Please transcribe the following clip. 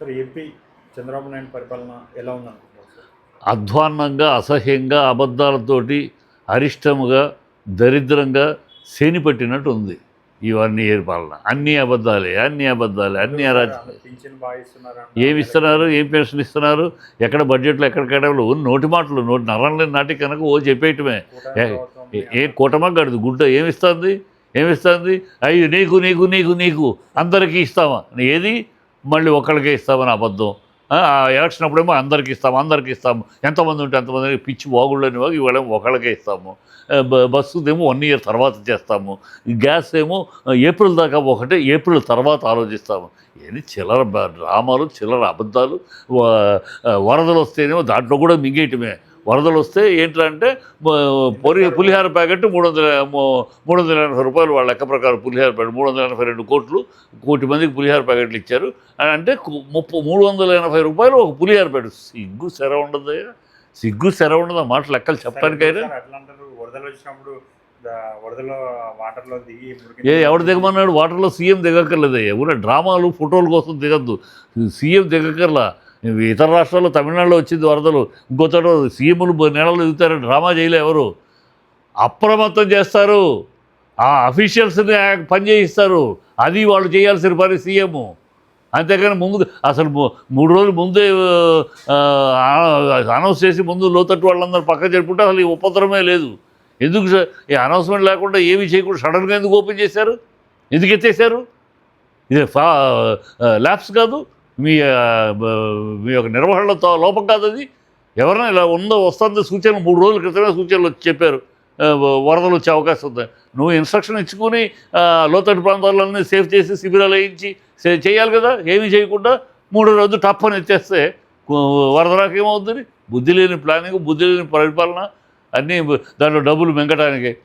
Sir AP Chandrababu Naidu పరిపాలన ఎలా ఉందనుకుంటున్నారు అధ్వాన్నంగా అసహ్యంగా అబద్ధాలతోటి అరిష్టముగా దరిద్రంగా శని పట్టినట్టు ఉంది ఇవన్నీ ఏర్పాలన. అన్ని అబద్ధాలే అన్ని అబద్ధాలే అన్ని ఇస్తున్నారు ఏమి ఇస్తున్నారు? ఏం పెన్షన్ ఇస్తున్నారు? ఎక్కడ బడ్జెట్లో ఎక్కడ కేటాలు నోటి మాటలు నోటి నరంలో నాటి కనుక ఓ చెప్పేయటమే. ఏ- కూటమా గడుదు గుడ్డ ఏమిస్తుంది? ఏమిస్తుంది? అయ్యి నీకు నీకు నీకు నీకు అందరికీ ఇస్తామా ఏది? మళ్ళీ ఒకళ్ళకే ఇస్తామని అబద్ధం. ఎలక్షన్ అప్పుడేమో అందరికీ ఇస్తాము అందరికీ ఇస్తాము ఎంతమంది ఉంటే ఎంతమంది పిచ్చి వాగుళ్ళని వాగు ఇవాళేమో ఒకళ్ళకే ఇస్తాము. బస్సుదేమో వన్ ఇయర్ తర్వాత చేస్తాము. గ్యాస్ ఏమో ఏప్రిల్ దాకా ఒకటే ఏప్రిల్ తర్వాత ఆలోచిస్తాము. ఏది చిల్లర డ్రామాలు చిల్లర అబద్ధాలు వరదలు వస్తేనేమో దాంట్లో కూడా మింగేయటమే. వరదలు వస్తే ఏంటంటే పొరి పులిహార ప్యాకెట్ మూడు వందల మూడు వందల ఎనభై రూపాయలు వాళ్ళ లెక్క ప్రకారం పులిహార ప్యాకెట్ మూడు వందల ఎనభై రెండు కోట్లు కోటి మందికి పులిహార ప్యాకెట్లు ఇచ్చారు. అని అంటే ముప్ప మూడు వందల ఎనభై రూపాయలు ఒక పులిహార ప్యాకెట్. సిగ్గు సెర ఉండదు సిగ్గు సెర ఉండదు. మాట లెక్కలు చెప్పడానికైనా. వరదలు వచ్చినప్పుడు వరదలో వాటర్లో దిగి మురికి- ఏ ఎవడు దిగమన్నాడు? వాటర్లో సీఎం దిగక్కర్లేదయ్యా. ఊరే డ్రామాలు ఫోటోల కోసం దిగద్దు. సీఎం దిగక్కర్లా. ఇతర రాష్ట్రాల్లో తమిళనాడులో వచ్చింది వరదలు ఇంకో సీఎంలు నెలలు దిగుతారు డ్రామా చేయలే ఎవరు? అప్రమత్తం చేస్తారు. ఆ అఫీషియల్స్ని పని చేయిస్తారు. అది వాళ్ళు చేయాల్సిన పని సీఎం. అంతేకాని ముందు అసలు మూడు రోజులు ముందే అనౌన్స్ చేసి ముందు లోతట్టు వాళ్ళందరూ పక్కన జరుపుకుంటే అసలు ఈ ఉపద్రవమే లేదు. ఎందుకు ఈ అనౌన్స్మెంట్ లేకుండా ఏమీ చేయకుండా సడన్గా ఎందుకు ఓపెన్ చేశారు? ఎందుకు ఎత్తేసారు ఇది ఫా ల్యాబ్స్ కాదు మీ మీ యొక్క నిర్వహణలో లోపం కాదు అది. ఎవరైనా ఇలా ఉందో వస్తుంది సూచనలు మూడు రోజుల క్రితమే సూచనలు చెప్పారు. వరదలు వచ్చే అవకాశం ఉంది. నువ్వు ఇన్స్ట్రక్షన్ ఇచ్చుకొని లోతట్టు ప్రాంతాలన్నీ సేఫ్ చేసి శిబిరాలు వేయించి చేయాలి కదా ఏమీ చేయకుండా మూడో రోజు టప్ అని ఇచ్చేస్తే కు- వరద బుద్ధి లేని ప్లానింగ్ బుద్ధి లేని పరిపాలన అన్నీ దాంట్లో డబ్బులు మింగటానికి.